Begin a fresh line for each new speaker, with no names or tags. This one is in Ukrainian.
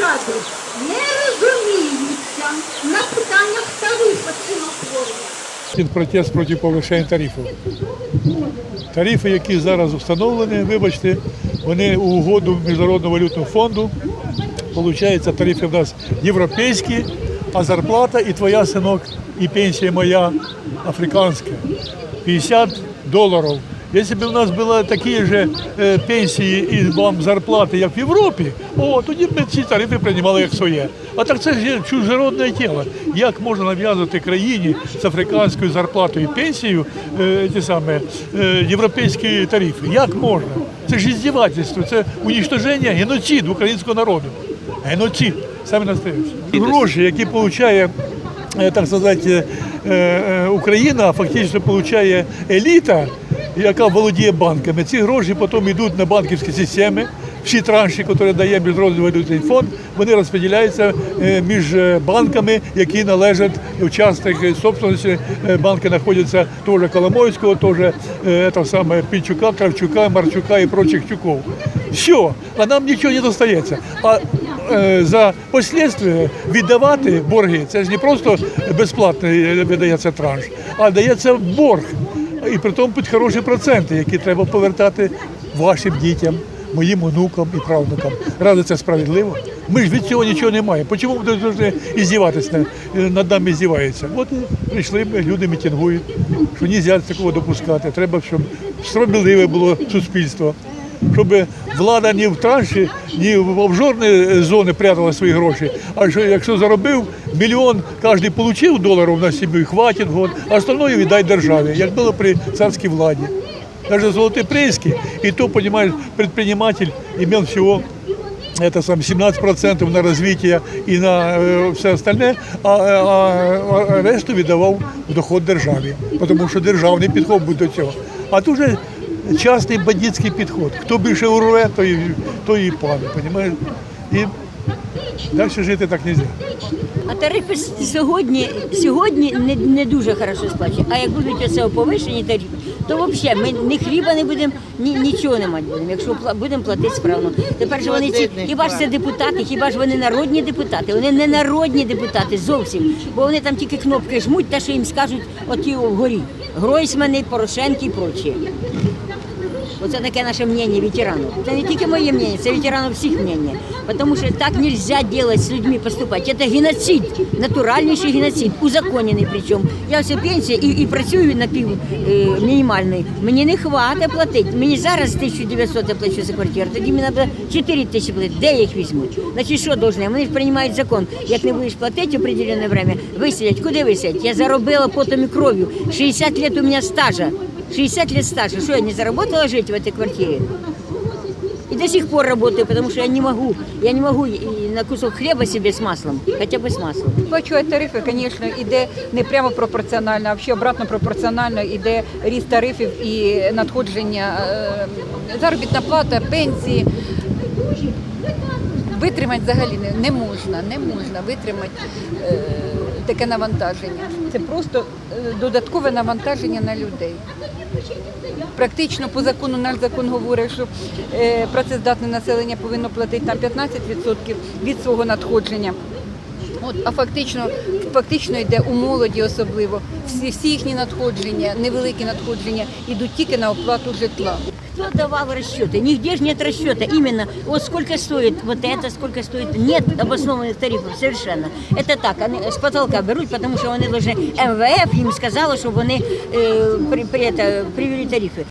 ради не розуміються на питаннях тарифу ціноутворення.
Він протест проти повищення тарифів. Тарифи, які зараз встановлені, вибачте, вони у угоду Міжнародного валютного фонду. Получається, тарифи в нас європейські, а зарплата і твоя синок, і пенсія моя африканська. 50 доларів. Якщо б у нас були такі ж е, пенсії і вам зарплати, як в Європі, о, тоді б ми ці тарифи приймали як своє. А так це ж чужеродне тіло. Як можна нав'язувати країні з африканською зарплатою і пенсією е, ті саме, е, європейські тарифи? Як можна? Це ж іздівательство, це унічтоження, геноцид українського народу. Геноцид, саме настоящий. Гроші, які отримує так сказати, Україна фактично отримує еліта, яка володіє банками. Ці гроші потім йдуть на банківські системи. Всі транші, які дає Міжнародний валютний фонд, вони розподіляються е, між е, банками, які належать учасники собственності. Е, Банки знаходяться теж Коломойського, теж е, саме Пінчука, Кравчука, Марчука і прочих тюков. Все, а нам нічого не достається. А за послідствия віддавати борги, це ж не просто безплатно видається транш, а дається борг. І при тому під хороші проценти, які треба повертати вашим дітям, моїм онукам і правнукам. Ради це справедливо. Ми ж від цього нічого не маємо. Чому ви повинні іздіватися над нами здіваються? От прийшли люди мітингують, що не такого допускати. Треба, щоб справедливе було суспільство щоб влада ні в транші, ні в офшорні зони прятала свої гроші. А що якщо заробив мільйон, кожен отримав доларів на себе, хватить, год, а остальное віддай державі, як було при царській владі. Навіть золотий прииски, і то, понимаешь, предприниматель имел всего это сам 17% на развитие і на е, все остальне, а, а, а решту віддавав в доход державі, тому що державний підход був до цього. А тут же частний бандитський підход. Хто більше урве, той, той і пане, розумієш? І далі жити так не можна.
А тарифи сьогодні, сьогодні не, не дуже хорошо сплачують. А як будуть оце повищені тарифи, то взагалі ми ні хліба не будемо, ні, нічого не мати будемо, якщо будемо платити справно. Тепер ж вони ці, хіба ж це депутати, хіба ж вони народні депутати? Вони не народні депутати зовсім, бо вони там тільки кнопки жмуть, те, що їм скажуть оті вгорі. Гройсмани, Порошенки і прочі. Оце таке наше мнение ветеранов. Це не тільки моє мнение, це ветеранов всіх мнение. Потому що так нельзя делать з людьми поступати. Це геноцид, натуральнейший геноцид, узаконений причому. Я все пенсія і, і працюю на пів е, мінімальний. Мені не хватить платити. Мені зараз 1900 я плачу за квартиру, тоді мені треба 4 тисячі платити. Де їх візьму? Значить, що должны? Вони ж приймають закон. Як не будеш платити определенне время, виселять. Куди виселять? Я заробила потом і кров'ю. 60 лет у мене стажа. 60 лет стажа. Что, я не заработала жить в этой квартире? И до сих пор работаю, потому что я не могу. Я не могу и на кусок хлеба себе с маслом, хотя бы с маслом.
Сплачувати тарифи, звісно, іде не прямо пропорціонально, а взагалі обратно пропорціонально іде ріст тарифів і надходження, е, заробітна плата, пенсії. Витримати взагалі не, не можна, не можна витримати е, таке навантаження. Це просто е, додаткове навантаження на людей. Практично по закону наш закон говорить, що е, працездатне населення повинно платити там 15% від свого надходження. От, а фактично, фактично йде у молоді особливо. Всі, всі їхні надходження, невеликі надходження, йдуть тільки на оплату житла.
Кто давал расчеты? Нигде же нет расчета. Именно вот сколько стоит вот это, сколько стоит. Нет обоснованных тарифов совершенно. Это так, они с потолка берут, потому что они должны МВФ им сказала, чтобы они э, при, при это, привели тарифы.